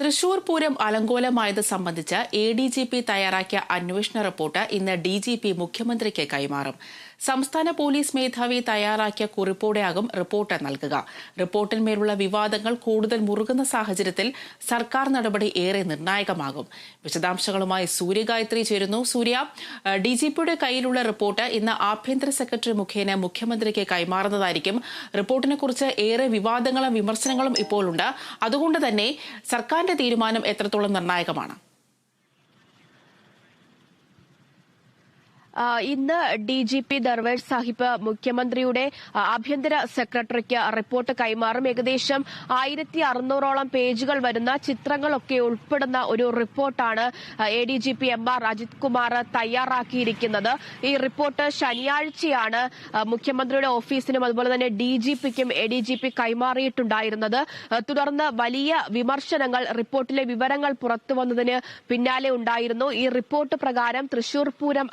തൃശൂർ പൂരം അലങ്കോലമായത് സംബന്ധിച്ച് A D G P തയ്യാറാക്കിയ അന്വേഷണ റിപ്പോർട്ട് ഇന്ന് ഡി ജി പി മുഖ്യമന്ത്രിക്ക് കൈമാറും. സംസ്ഥാന പോലീസ് മേധാവി തയ്യാറാക്കിയ കുറിപ്പോടെയാകും റിപ്പോർട്ട് നൽകുക. റിപ്പോർട്ടിന്മേലുള്ള വിവാദങ്ങൾ കൂടുതൽ മുറുകുന്ന സാഹചര്യത്തിൽ സർക്കാർ നടപടി ഏറെ നിർണായകമാകും. വിശദാംശങ്ങളുമായി സൂര്യ ഗായത്രി ചേരുന്നു. സൂര്യ ഡി ജി പിയുടെ കയ്യിലുള്ള റിപ്പോർട്ട് ഇന്ന് ആഭ്യന്തര സെക്രട്ടറി മുഖേന മുഖ്യമന്ത്രിക്ക് കൈമാറുന്നതായിരിക്കും. റിപ്പോർട്ടിനെക്കുറിച്ച് ഏറെ വിവാദങ്ങളും വിമർശനങ്ങളും ഇപ്പോഴുണ്ട്. അതുകൊണ്ട് തന്നെ സർക്കാരിന്റെ തീരുമാനം എത്രത്തോളം നിർണായകമാണ്? ഇന്ന് D G P Darvesh Sahib മുഖ്യമന്ത്രിയുടെ ആഭ്യന്തര സെക്രട്ടറിക്ക് റിപ്പോർട്ട് കൈമാറും. ഏകദേശം ആയിരത്തി അറുന്നൂറോളം പേജുകൾ വരുന്ന ചിത്രങ്ങളൊക്കെ ഉൾപ്പെടുന്ന ഒരു റിപ്പോർട്ടാണ് A D G P M R Ajith Kumar തയ്യാറാക്കിയിരിക്കുന്നത്. ഈ റിപ്പോർട്ട് ശനിയാഴ്ചയാണ് മുഖ്യമന്ത്രിയുടെ ഓഫീസിനും അതുപോലെ തന്നെ ഡി ജി പിക്കും എ ഡി ജി പി കൈമാറിയിട്ടുണ്ടായിരുന്നത്. തുടർന്ന് വലിയ വിമർശനങ്ങൾ റിപ്പോർട്ടിലെ വിവരങ്ങൾ പുറത്തുവന്നതിന് പിന്നാലെ ഉണ്ടായിരുന്നു. ഈ റിപ്പോർട്ട് പ്രകാരം തൃശൂർ പൂരം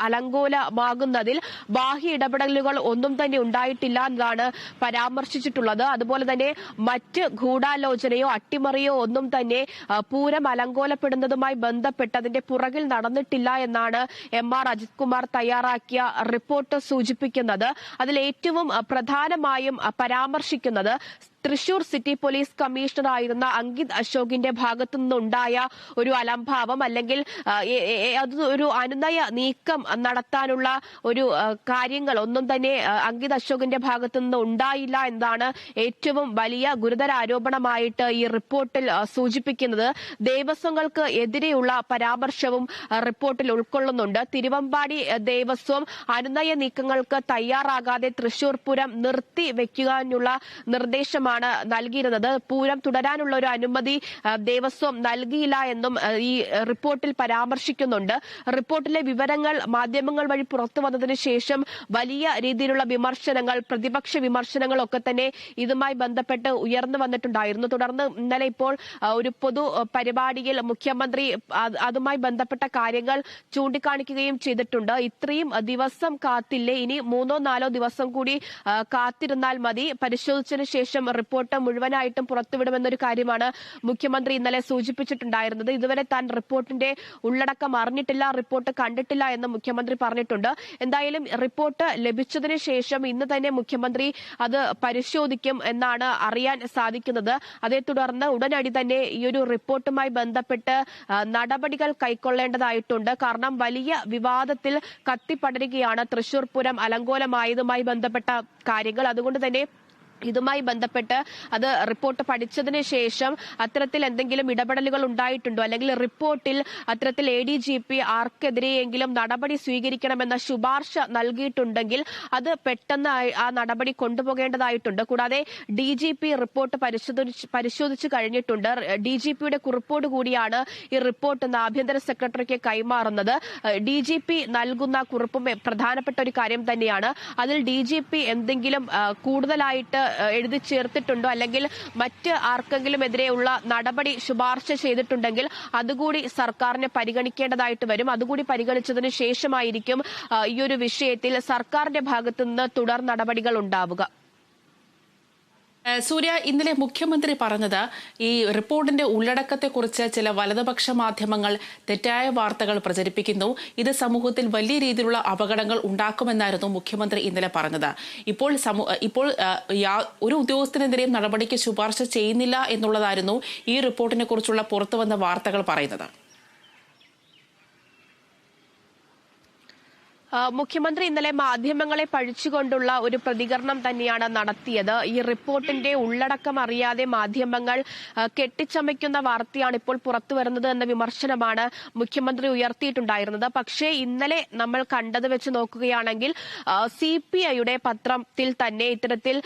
അലങ്കോലമാകുന്നതിൽ ബാഹ്യ ഇടപെടലുകൾ ഒന്നും തന്നെ ഉണ്ടായിട്ടില്ല എന്നാണ് പരാമർശിച്ചിട്ടുള്ളത്. അതുപോലെ തന്നെ മറ്റ് ഗൂഢാലോചനയോ അട്ടിമറിയോ ഒന്നും തന്നെ പൂരം അലങ്കോലപ്പെടുന്നതുമായി ബന്ധപ്പെട്ട് അതിന്റെ പുറകിൽ നടന്നിട്ടില്ല എന്നാണ് എം ആർ അജിത് കുമാർ തയ്യാറാക്കിയ റിപ്പോർട്ട് സൂചിപ്പിക്കുന്നത്. അതിൽ ഏറ്റവും പ്രധാനമായും പരാമർശിക്കുന്നത് തൃശൂർ സിറ്റി പോലീസ് കമ്മീഷണറായിരുന്ന അങ്കിത് അശോകിന്റെ ഭാഗത്തു നിന്നുണ്ടായ ഒരു അലംഭാവം അല്ലെങ്കിൽ അത് ഒരു അനുനയ നീക്കം നടത്താനുള്ള ഒരു കാര്യങ്ങൾ ഒന്നും തന്നെ അങ്കിത് അശോകിന്റെ ഭാഗത്തു നിന്ന് ഉണ്ടായില്ല എന്നതാണ് ഏറ്റവും വലിയ ഗുരുതര ആരോപണമായിട്ട് ഈ റിപ്പോർട്ടിൽ സൂചിപ്പിക്കുന്നത്. ദേവസ്വങ്ങൾക്ക് എതിരെയുള്ള പരാമർശവും റിപ്പോർട്ടിൽ ഉൾക്കൊള്ളുന്നുണ്ട്. തിരുവമ്പാടി ദേവസ്വം അനുനയ നീക്കങ്ങൾക്ക് തയ്യാറാകാതെ തൃശൂർ പൂരം നിർത്തി വെക്കാനുള്ള നിർദ്ദേശമാണ് നൽകിയിരുന്നത്. പൂരം തുടരാനുള്ള ഒരു അനുമതി ദേവസ്വം നൽകിയില്ല എന്നും ഈ റിപ്പോർട്ടിൽ പരാമർശിക്കുന്നുണ്ട്. റിപ്പോർട്ടിലെ വിവരങ്ങൾ മാധ്യമങ്ങൾ വഴി പുറത്തു വന്നതിന് ശേഷം വലിയ രീതിയിലുള്ള വിമർശനങ്ങൾ പ്രതിപക്ഷ വിമർശനങ്ങളൊക്കെ തന്നെ ഇതുമായി ബന്ധപ്പെട്ട് ഉയർന്നു വന്നിട്ടുണ്ടായിരുന്നു. തുടർന്ന് ഇന്നലെ ഇപ്പോൾ ഒരു പൊതു പരിപാടിയിൽ മുഖ്യമന്ത്രി അത് അതുമായി ബന്ധപ്പെട്ട കാര്യങ്ങൾ ചൂണ്ടിക്കാണിക്കുകയും ചെയ്തിട്ടുണ്ട്. ഇത്രയും ദിവസം കാത്തില്ലേ? ഇനി മൂന്നോ നാലോ ദിവസം കൂടി കാത്തിരുന്നാൽ മതി. പരിശോധിച്ചതിന് ശേഷം റിപ്പോർട്ട് മുഴുവനായിട്ടും പുറത്തുവിടുമെന്നൊരു കാര്യമാണ് മുഖ്യമന്ത്രി ഇന്നലെ സൂചിപ്പിച്ചിട്ടുണ്ടായിരുന്നത്. ഇതുവരെ താൻ റിപ്പോർട്ടിന്റെ ഉള്ളടക്കം അറിഞ്ഞിട്ടില്ല റിപ്പോർട്ട് കണ്ടിട്ടില്ല എന്ന് മുഖ്യമന്ത്രി പറഞ്ഞിട്ടുണ്ട്. എന്തായാലും റിപ്പോർട്ട് ലഭിച്ചതിന് ശേഷം ഇന്ന് തന്നെ മുഖ്യമന്ത്രി അത് പരിശോധിക്കും എന്നാണ് അറിയാൻ സാധിക്കുന്നത്. അതേ തുടർന്ന് ഉടനടി തന്നെ ഈ ഒരു റിപ്പോർട്ടുമായി ബന്ധപ്പെട്ട് നടപടികൾ കൈക്കൊള്ളേണ്ടതായിട്ടുണ്ട്. കാരണം വലിയ വിവാദത്തിൽ കത്തിപ്പടരുകയാണ് തൃശൂർ പൂരം അലങ്കോലമായതുമായി ബന്ധപ്പെട്ട കാര്യങ്ങൾ. അതുകൊണ്ട് തന്നെ ഇതുമായി ബന്ധപ്പെട്ട് അത് റിപ്പോർട്ട് പഠിച്ചതിന് ശേഷം അത്തരത്തിൽ എന്തെങ്കിലും ഇടപെടലുകൾ ഉണ്ടായിട്ടുണ്ടോ? അല്ലെങ്കിൽ റിപ്പോർട്ടിൽ അത്തരത്തിൽ എ ഡി ജി പി ആർക്കെതിരെയെങ്കിലും നടപടി സ്വീകരിക്കണമെന്ന ശുപാർശ നൽകിയിട്ടുണ്ടെങ്കിൽ അത് പെട്ടെന്ന് ആ- നടപടി കൊണ്ടുപോകേണ്ടതായിട്ടുണ്ട്. കൂടാതെ ഡി ജി പി റിപ്പോർട്ട് പരിശോധിച്ച് കഴിഞ്ഞിട്ടുണ്ട്. ഡി ജി പിയുടെ കുറിപ്പോട് കൂടിയാണ് ഈ റിപ്പോർട്ട് ഇന്ന് ആഭ്യന്തര സെക്രട്ടറിക്ക് കൈമാറുന്നത്. ഡി ജി പി നൽകുന്ന കുറിപ്പും പ്രധാനപ്പെട്ട ഒരു കാര്യം തന്നെയാണ്. അതിൽ ഡി ജി പി എന്തെങ്കിലും കൂടുതലായിട്ട് എഴുതി ചേർത്തിട്ടുണ്ടോ? അല്ലെങ്കിൽ മറ്റ് ആർക്കെങ്കിലും എതിരെയുള്ള നടപടി ശുപാർശ ചെയ്തിട്ടുണ്ടെങ്കിൽ അതുകൂടി സർക്കാരിനെ പരിഗണിക്കേണ്ടതായിട്ട് വരും. അതുകൂടി പരിഗണിച്ചതിന് ശേഷമായിരിക്കും ഈ ഒരു വിഷയത്തിൽ സർക്കാരിന്റെ ഭാഗത്തുനിന്ന് തുടർ നടപടികൾ ഉണ്ടാവുക. സൂര്യ ഇന്നലെ മുഖ്യമന്ത്രി പറഞ്ഞത് ഈ റിപ്പോർട്ടിന്റെ ഉള്ളടക്കത്തെക്കുറിച്ച് ചില വലതുപക്ഷ മാധ്യമങ്ങൾ തെറ്റായ വാർത്തകൾ പ്രചരിപ്പിക്കുന്നു. ഇത് സമൂഹത്തിൽ വലിയ രീതിയിലുള്ള അപകടങ്ങൾ ഉണ്ടാക്കുമെന്നായിരുന്നു മുഖ്യമന്ത്രി ഇന്നലെ പറഞ്ഞത്. ഇപ്പോൾ ഇപ്പോൾ ഒരു ഉദ്യോഗസ്ഥനെതിരെയും നടപടിക്ക് ശുപാർശ ചെയ്യുന്നില്ല എന്നുള്ളതായിരുന്നു ഈ റിപ്പോർട്ടിനെ കുറിച്ചുള്ള പുറത്തുവന്ന വാർത്തകൾ പറയുന്നത്. മുഖ്യമന്ത്രി ഇന്നലെ മാധ്യമങ്ങളെ പഴിച്ചുകൊണ്ടുള്ള ഒരു പ്രതികരണം തന്നെയാണ് നടത്തിയത്. ഈ റിപ്പോർട്ടിന്റെ ഉള്ളടക്കം അറിയാതെ മാധ്യമങ്ങൾ കെട്ടിച്ചമയ്ക്കുന്ന വാർത്തയാണ് ഇപ്പോൾ പുറത്തു വരുന്നത് എന്ന വിമർശനമാണ് മുഖ്യമന്ത്രി ഉയർത്തിയിട്ടുണ്ടായിരുന്നത്. പക്ഷേ ഇന്നലെ നമ്മൾ കണ്ടത് വെച്ച് നോക്കുകയാണെങ്കിൽ സി പി ഐയുടെ പത്രത്തിൽ തന്നെ ഇത്തരത്തിൽ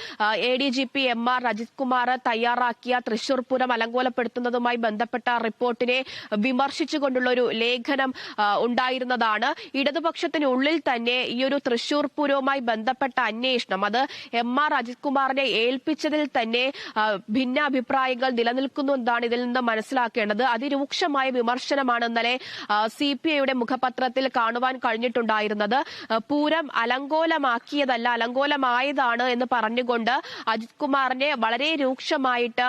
A D G P M R Rajith Kumar തയ്യാറാക്കിയ തൃശൂർ പൂരം അലങ്കോലപ്പെടുത്തുന്നതുമായി ബന്ധപ്പെട്ട റിപ്പോർട്ടിനെ വിമർശിച്ചുകൊണ്ടുള്ള ഒരു ലേഖനം ഉണ്ടായിരുന്നതാണ്. ഇടതുപക്ഷത്തിനുള്ളിൽ തന്നെ ഈ ഒരു തൃശൂർ പൂരവുമായി ബന്ധപ്പെട്ട അന്വേഷണം. അത് എം ആർ അജിത് കുമാറിനെ ഏൽപ്പിച്ചതിൽ തന്നെ ഭിന്ന ഭിന്നാഭിപ്രായങ്ങൾ നിലനിൽക്കുന്നു എന്നാണ് ഇതിൽ നിന്ന് മനസ്സിലാക്കേണ്ടത്. അതിരൂക്ഷമായ വിമർശനമാണ് ഇന്നലെ സി പി ഐയുടെ മുഖപത്രത്തിൽ കാണുവാൻ കഴിഞ്ഞിട്ടുണ്ടായിരുന്നത്. പൂരം അലങ്കോലമാക്കിയതല്ല അലങ്കോലമായതാണ് എന്ന് പറഞ്ഞുകൊണ്ട് അജിത് കുമാറിനെ വളരെ രൂക്ഷമായിട്ട്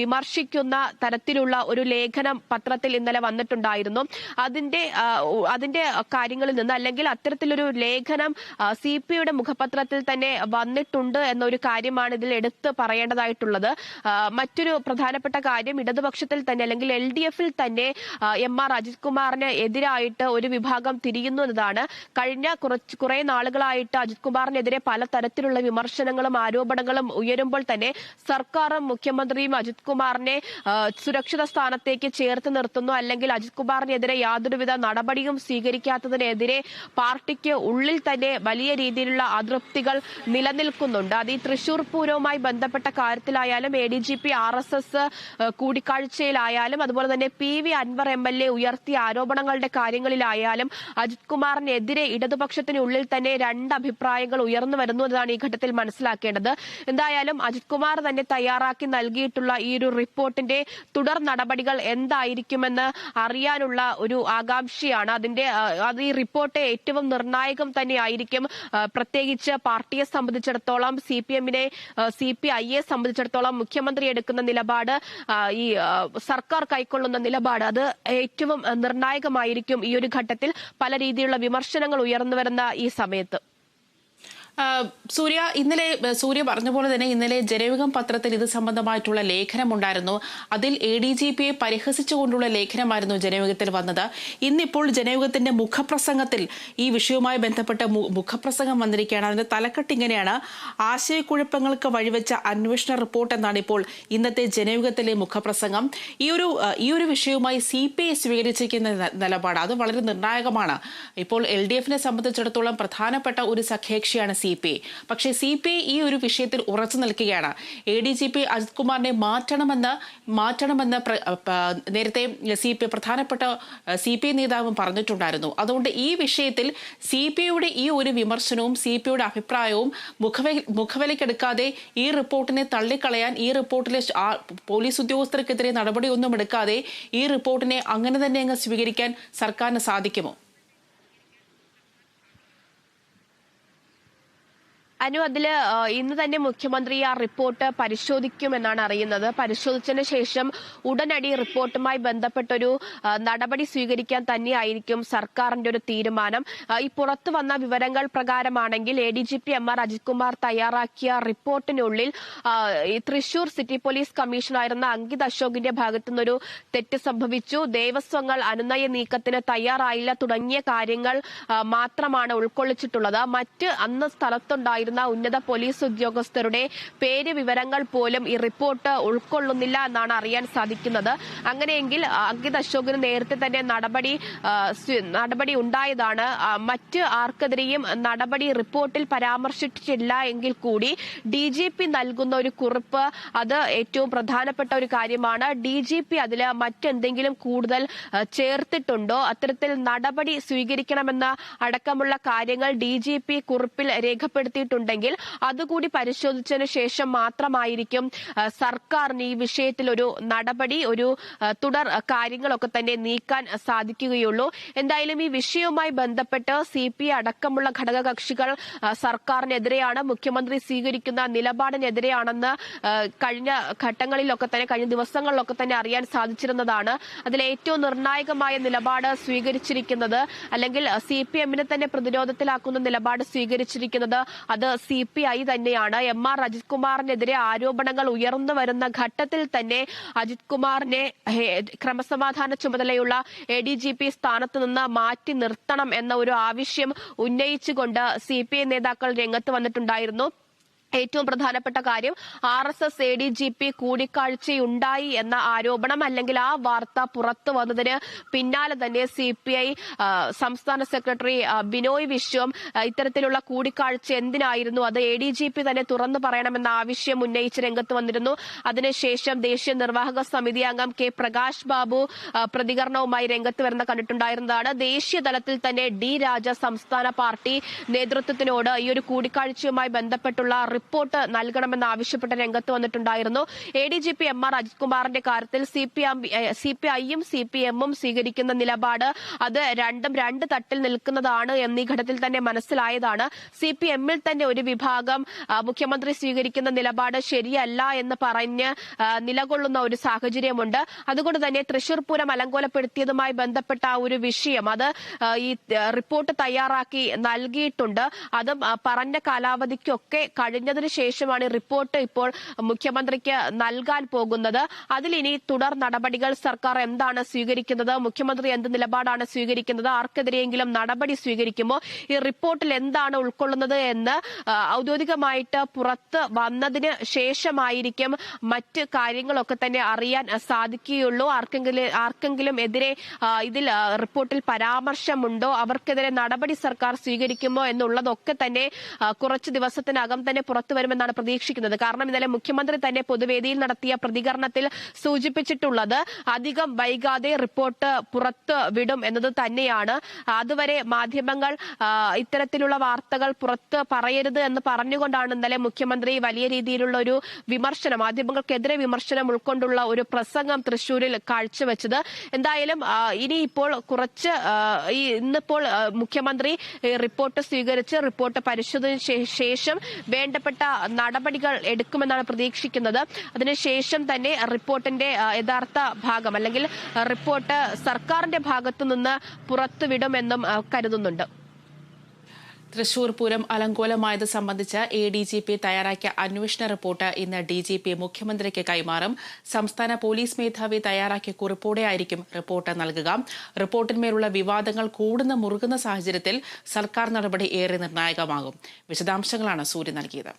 വിമർശിക്കുന്ന തരത്തിലുള്ള ഒരു ലേഖനം പത്രത്തിൽ ഇന്നലെ വന്നിട്ടുണ്ടായിരുന്നു. അതിന്റെ അതിന്റെ കാര്യങ്ങളിൽ നിന്ന് അല്ലെങ്കിൽ അത്തരത്തിലൊരു ലേഖനം സി പി യുടെ മുഖപത്രത്തിൽ തന്നെ വന്നിട്ടുണ്ട് എന്നൊരു കാര്യമാണ് ഇതിൽ എടുത്ത് പറയേണ്ടതായിട്ടുള്ളത്. മറ്റൊരു പ്രധാനപ്പെട്ട കാര്യം ഇടതുപക്ഷത്തിൽ തന്നെ അല്ലെങ്കിൽ എൽ ഡി എഫിൽ തന്നെ എം ആർ അജിത് കുമാറിന് എതിരായിട്ട് ഒരു വിഭാഗം തിരിയുന്നു എന്നതാണ്. കഴിഞ്ഞ കുറച്ച് കുറെ നാളുകളായിട്ട് അജിത് കുമാറിനെതിരെ പലതരത്തിലുള്ള വിമർശനങ്ങളും ആരോപണങ്ങളും ഉയരുമ്പോൾ തന്നെ സർക്കാരും മുഖ്യമന്ത്രിയും അജിത് കുമാറിനെ സുരക്ഷിത സ്ഥാനത്തേക്ക് ചേർത്ത് നിർത്തുന്നു. അല്ലെങ്കിൽ അജിത് കുമാറിനെതിരെ യാതൊരുവിധ നടപടിയും സ്വീകരിക്കാത്തതിനെതിരെ പാർട്ടിക്ക് ഉള്ളിൽ തന്നെ വലിയ രീതിയിലുള്ള അതൃപ്തികൾ നിലനിൽക്കുന്നുണ്ട്. അത് ഈ തൃശൂർ പൂരവുമായി ബന്ധപ്പെട്ട കാര്യത്തിലായാലും A D G P R S S കൂടിക്കാഴ്ചയിലായാലും അതുപോലെ തന്നെ P V Anvar M L A ഉയർത്തിയ ആരോപണങ്ങളുടെ കാര്യങ്ങളിലായാലും അജിത് കുമാറിനെതിരെ ഇടതുപക്ഷത്തിനുള്ളിൽ തന്നെ രണ്ട് അഭിപ്രായങ്ങൾ ഉയർന്നു വരുന്നു എന്നതാണ് ഈ ഘട്ടത്തിൽ മനസ്സിലാക്കേണ്ടത്. എന്തായാലും അജിത് കുമാർ തന്നെ തയ്യാറാക്കി നൽകിയിട്ടുള്ള ഈ ഒരു റിപ്പോർട്ടിന്റെ തുടർ നടപടികൾ എന്തായിരിക്കുമെന്ന് അറിയാനുള്ള ഒരു ആകാംക്ഷയാണ്. അതിന്റെ അത് ഈ റിപ്പോർട്ട് ഏറ്റവും നിർണായകം തന്നെയായിരിക്കും. പ്രത്യേകിച്ച് പാർട്ടിയെ സംബന്ധിച്ചിടത്തോളം സി പി എമ്മിനെ സി പി ഐയെ സംബന്ധിച്ചിടത്തോളം മുഖ്യമന്ത്രി എടുക്കുന്ന നിലപാട് ഈ സർക്കാർ കൈക്കൊള്ളുന്ന നിലപാട് അത് ഏറ്റവും നിർണായകമായിരിക്കും ഈ ഒരു ഘട്ടത്തിൽ. പല രീതിയിലുള്ള വിമർശനങ്ങൾ ഉയർന്നു വരുന്ന ഈ സമയത്ത്. സൂര്യ ഇന്നലെ സൂര്യ പറഞ്ഞ പോലെ തന്നെ ഇന്നലെ ജനയുഗം പത്രത്തിൽ ഇത് സംബന്ധമായിട്ടുള്ള ലേഖനമുണ്ടായിരുന്നു. അതിൽ എ ഡി ജി പിയെ പരിഹസിച്ചുകൊണ്ടുള്ള ലേഖനമായിരുന്നു ജനയുഗത്തിൽ വന്നത്. ഇന്നിപ്പോൾ ജനയുഗത്തിന്റെ മുഖപ്രസംഗത്തിൽ ഈ വിഷയവുമായി ബന്ധപ്പെട്ട മുഖപ്രസംഗം വന്നിരിക്കുകയാണ്. അതിന്റെ തലക്കെട്ട് ഇങ്ങനെയാണ്. ആശയക്കുഴപ്പങ്ങൾക്ക് വഴിവെച്ച അന്വേഷണ റിപ്പോർട്ട് എന്നാണ് ഇപ്പോൾ ഇന്നത്തെ ജനയുഗത്തിലെ മുഖപ്രസംഗം. ഈ ഒരു ഈ ഒരു വിഷയവുമായി സി പി ഐ സ്വീകരിച്ചിരിക്കുന്ന നിലപാട് അത് വളരെ നിർണായകമാണ്. ഇപ്പോൾ എൽ ഡി എഫിനെ സംബന്ധിച്ചിടത്തോളം പ്രധാനപ്പെട്ട ഒരു സഖ്യകക്ഷിയാണ് സി പി. ഐ പക്ഷേ സി പി ഐ ഈ ഒരു വിഷയത്തിൽ ഉറച്ചു നിൽക്കുകയാണ്. A D G P Ajith കുമാറിനെ മാറ്റണമെന്ന് മാറ്റണമെന്ന് നേരത്തെ സി പി പ്രധാനപ്പെട്ട സി പി ഐ നേതാവും പറഞ്ഞിട്ടുണ്ടായിരുന്നു. അതുകൊണ്ട് ഈ വിഷയത്തിൽ സി പി ഐയുടെ ഈ ഒരു വിമർശനവും സി പി ഐയുടെ അഭിപ്രായവും മുഖവ മുഖവിലക്കെടുക്കാതെ ഈ റിപ്പോർട്ടിനെ തള്ളിക്കളയാൻ ഈ റിപ്പോർട്ടിലെ പോലീസ് ഉദ്യോഗസ്ഥർക്കെതിരെ നടപടിയൊന്നും എടുക്കാതെ ഈ റിപ്പോർട്ടിനെ അങ്ങനെ തന്നെ അങ്ങ് സ്വീകരിക്കാൻ സർക്കാരിന് സാധിക്കുമോ? അനു അതിൽ ആ, ഇന്ന് തന്നെ മുഖ്യമന്ത്രി ആ റിപ്പോർട്ട് പരിശോധിക്കുമെന്നാണ് അറിയുന്നത്. പരിശോധിച്ചതിന് ശേഷം ഉടനടി റിപ്പോർട്ടുമായി ബന്ധപ്പെട്ടൊരു നടപടി സ്വീകരിക്കാൻ തന്നെയായിരിക്കും സർക്കാരിന്റെ ഒരു തീരുമാനം. ഈ പുറത്തു വന്ന വിവരങ്ങൾ പ്രകാരമാണെങ്കിൽ A D G P M R Ajith Kumar തയ്യാറാക്കിയ റിപ്പോർട്ടിനുള്ളിൽ തൃശൂർ സിറ്റി പോലീസ് കമ്മീഷണറായിരുന്ന അങ്കിത് അശോകിന്റെ ഭാഗത്തു നിന്നൊരു തെറ്റ് സംഭവിച്ചു. ദേവസ്വങ്ങൾ അനുനയ നീക്കത്തിന് തയ്യാറായില്ല. തുടങ്ങിയ കാര്യങ്ങൾ മാത്രമാണ് ഉൾക്കൊള്ളിച്ചിട്ടുള്ളത്. മറ്റ് അന്ന് സ്ഥലത്തുണ്ടായിരുന്ന ഉന്നത പോലീസ് ഉദ്യോഗസ്ഥരുടെ പേര് വിവരങ്ങൾ പോലും ഈ റിപ്പോർട്ട് ഉൾക്കൊള്ളുന്നില്ല എന്നാണ് അറിയാൻ സാധിക്കുന്നത്. അങ്ങനെയെങ്കിൽ അങ്കിത് അശോകിന് നേരത്തെ തന്നെ നടപടി നടപടി ഉണ്ടായതാണ്. മറ്റ് ആർക്കെതിരെയും നടപടി റിപ്പോർട്ടിൽ പരാമർശിച്ചിട്ടില്ല എങ്കിൽ കൂടി ഡി ജി പി നൽകുന്ന ഒരു കുറിപ്പ് അത് ഏറ്റവും പ്രധാനപ്പെട്ട ഒരു കാര്യമാണ്. ഡി ജി പി അതിൽ മറ്റെന്തെങ്കിലും കൂടുതൽ ചേർത്തിട്ടുണ്ടോ? അത്തരത്തിൽ നടപടി സ്വീകരിക്കണമെന്ന അടക്കമുള്ള കാര്യങ്ങൾ ഡി ജി പി കുറിപ്പിൽ രേഖപ്പെടുത്തിയിട്ടുണ്ടെങ്കിൽ അതുകൂടി പരിശോധിച്ചതിന് ശേഷം മാത്രമായിരിക്കും സർക്കാരിന് ഈ വിഷയത്തിൽ ഒരു നടപടി ഒരു തുടർ കാര്യങ്ങളൊക്കെ തന്നെ നീക്കാൻ സാധിക്കുകയുള്ളൂ. എന്തായാലും ഈ വിഷയവുമായി ബന്ധപ്പെട്ട് സി പി അടക്കമുള്ള ഘടകകക്ഷികൾ കക്ഷികൾ സർക്കാരിനെതിരെയാണ് മുഖ്യമന്ത്രി സ്വീകരിക്കുന്ന നിലപാടിനെതിരെയാണെന്ന് കഴിഞ്ഞ ഘട്ടങ്ങളിലൊക്കെ തന്നെ കഴിഞ്ഞ ദിവസങ്ങളിലൊക്കെ തന്നെ അറിയാൻ സാധിച്ചിരുന്നതാണ്. അതിൽ ഏറ്റവും നിർണായകമായ നിലപാട് സ്വീകരിച്ചിരിക്കുന്നത് അല്ലെങ്കിൽ സി തന്നെ പ്രതിരോധത്തിലാക്കുന്ന നിലപാട് സ്വീകരിച്ചിരിക്കുന്നത് അത് സി പി ഐ തന്നെയാണ്. എം ആർ അജിത് കുമാറിനെതിരെ ആരോപണങ്ങൾ ഉയർന്നു വരുന്ന ഘട്ടത്തിൽ തന്നെ അജിത് കുമാറിനെ ക്രമസമാധാന ചുമതലയുള്ള എ ഡി ജി പി സ്ഥാനത്ത് നിന്ന് മാറ്റി നിർത്തണം എന്ന ഒരു ആവശ്യം ഉന്നയിച്ചുകൊണ്ട് സി പി ഐ നേതാക്കൾ രംഗത്ത് വന്നിട്ടുണ്ടായിരുന്നു. ഏറ്റവും പ്രധാനപ്പെട്ട കാര്യം R S S A D G P കൂടിക്കാഴ്ചയുണ്ടായി എന്ന ആരോപണം അല്ലെങ്കിൽ ആ വാർത്ത പുറത്തു വന്നതിന് പിന്നാലെ തന്നെ സി പി ഐ സംസ്ഥാന സെക്രട്ടറി ബിനോയ് വിശ്വം ഇത്തരത്തിലുള്ള കൂടിക്കാഴ്ച എന്തിനായിരുന്നു? അത് എ ഡി ജി പി തന്നെ തുറന്നു പറയണമെന്ന ആവശ്യം ഉന്നയിച്ച് രംഗത്ത് വന്നിരുന്നു. അതിനുശേഷം ദേശീയ നിർവാഹക സമിതി അംഗം കെ പ്രകാശ് ബാബു പ്രതികരണവുമായി രംഗത്ത് വരുന്ന കണ്ടിട്ടുണ്ടായിരുന്നതാണ്. ദേശീയ തലത്തിൽ തന്നെ ഡി രാജ സംസ്ഥാന പാർട്ടി നേതൃത്വത്തിനോട് ഈ ഒരു കൂടിക്കാഴ്ചയുമായി ബന്ധപ്പെട്ടുള്ള റിപ്പോർട്ട് നൽകണമെന്ന് ആവശ്യപ്പെട്ട് രംഗത്ത് വന്നിട്ടുണ്ടായിരുന്നു. A D G P M R Ajith കുമാറിന്റെ കാര്യത്തിൽ സി പി സി പി ഐയും സി പി എമ്മും സ്വീകരിക്കുന്ന നിലപാട് അത് രണ്ടും രണ്ട് തട്ടിൽ നിൽക്കുന്നതാണ് എന്നീ ഘട്ടത്തിൽ തന്നെ മനസ്സിലായതാണ്. സി പി എമ്മിൽ തന്നെ ഒരു വിഭാഗം മുഖ്യമന്ത്രി സ്വീകരിക്കുന്ന നിലപാട് ശരിയല്ല എന്ന് പറഞ്ഞ് നിലകൊള്ളുന്ന ഒരു സാഹചര്യമുണ്ട്. അതുകൊണ്ട് തന്നെ തൃശൂർ പൂരം അലങ്കോലപ്പെടുത്തിയതുമായി ബന്ധപ്പെട്ട ആ ഒരു വിഷയം അത് ഈ റിപ്പോർട്ട് തയ്യാറാക്കി നൽകിയിട്ടുണ്ട്. അതും പറഞ്ഞ കാലാവധിക്കൊക്കെ കഴിഞ്ഞതിന് ശേഷമാണ് റിപ്പോർട്ട് ഇപ്പോൾ മുഖ്യമന്ത്രിക്ക് നൽകാൻ പോകുന്നത്. അതിലിനി തുടർ നടപടികൾ സർക്കാർ എന്താണ് സ്വീകരിക്കുന്നത്? മുഖ്യമന്ത്രി എന്ത് നിലപാടാണ് സ്വീകരിക്കുന്നത്? ആർക്കെതിരെയെങ്കിലും നടപടി സ്വീകരിക്കുമോ? ഈ റിപ്പോർട്ടിൽ എന്താണ് ഉൾക്കൊള്ളുന്നത് എന്ന് ഔദ്യോഗികമായിട്ട് പുറത്ത് വന്നതിന് ശേഷമായിരിക്കും മറ്റ് കാര്യങ്ങളൊക്കെ തന്നെ അറിയാൻ സാധിക്കുകയുള്ളൂ. ആർക്കെങ്കിലും ആർക്കെങ്കിലും എതിരെ ഇതിൽ റിപ്പോർട്ടിൽ പരാമർശമുണ്ടോ? അവർക്കെതിരെ നടപടി സർക്കാർ സ്വീകരിക്കുമോ എന്നുള്ളതൊക്കെ തന്നെ കുറച്ച് ദിവസത്തിനകം തന്നെ പുറത്തു വരുമെന്നാണ് പ്രതീക്ഷിക്കുന്നത്. കാരണം ഇന്നലെ മുഖ്യമന്ത്രി തന്നെ പൊതുവേദിയിൽ നടത്തിയ പ്രതികരണത്തിൽ സൂചിപ്പിച്ചിട്ടുള്ളത് അധികം വൈകാതെ റിപ്പോർട്ട് പുറത്ത് വിടും എന്നത് തന്നെയാണ്. അതുവരെ മാധ്യമങ്ങൾ ഇത്തരത്തിലുള്ള വാർത്തകൾ പുറത്ത് പറയരുത് എന്ന് പറഞ്ഞുകൊണ്ടാണ് ഇന്നലെ മുഖ്യമന്ത്രി വലിയ രീതിയിലുള്ള ഒരു വിമർശനം മാധ്യമങ്ങൾക്കെതിരെ വിമർശനം ഉൾക്കൊണ്ടുള്ള ഒരു പ്രസംഗം തൃശൂരിൽ കാഴ്ചവെച്ചത്. എന്തായാലും ഇനി ഇനിയിപ്പോൾ കുറച്ച് ഇന്നിപ്പോൾ മുഖ്യമന്ത്രി റിപ്പോർട്ട് സ്വീകരിച്ച് റിപ്പോർട്ട് പരിശോധന ശേഷം വേണ്ടപ്പെട്ട നടപടികൾ എടുക്കുമെന്നാണ് പ്രതീക്ഷിക്കുന്നത്. അതിനുശേഷം തന്നെ റിപ്പോർട്ടിന്റെ യഥാർത്ഥ ഭാഗം അല്ലെങ്കിൽ റിപ്പോർട്ട് സർക്കാരിന്റെ ഭാഗത്തു നിന്ന് പുറത്തുവിടുമെന്നും കരുതുന്നുണ്ട്. തൃശൂർ പൂരം അലങ്കോലമായത് സംബന്ധിച്ച് എ ഡി ജി പി തയ്യാറാക്കിയ അന്വേഷണ റിപ്പോർട്ട് ഇന്ന് ഡി ജി പി മുഖ്യമന്ത്രിക്ക് കൈമാറും. സംസ്ഥാന പോലീസ് മേധാവി തയ്യാറാക്കിയ കുറിപ്പോടെയായിരിക്കും റിപ്പോർട്ട് നൽകുക. റിപ്പോർട്ടിന്മേലുള്ള വിവാദങ്ങൾ കൂടുന്ന മുറുകുന്ന സാഹചര്യത്തിൽ സർക്കാർ നടപടി ഏറെ നിർണായകമാകും. വിശദാംശങ്ങളാണ് സൂര്യ നൽകിയത്.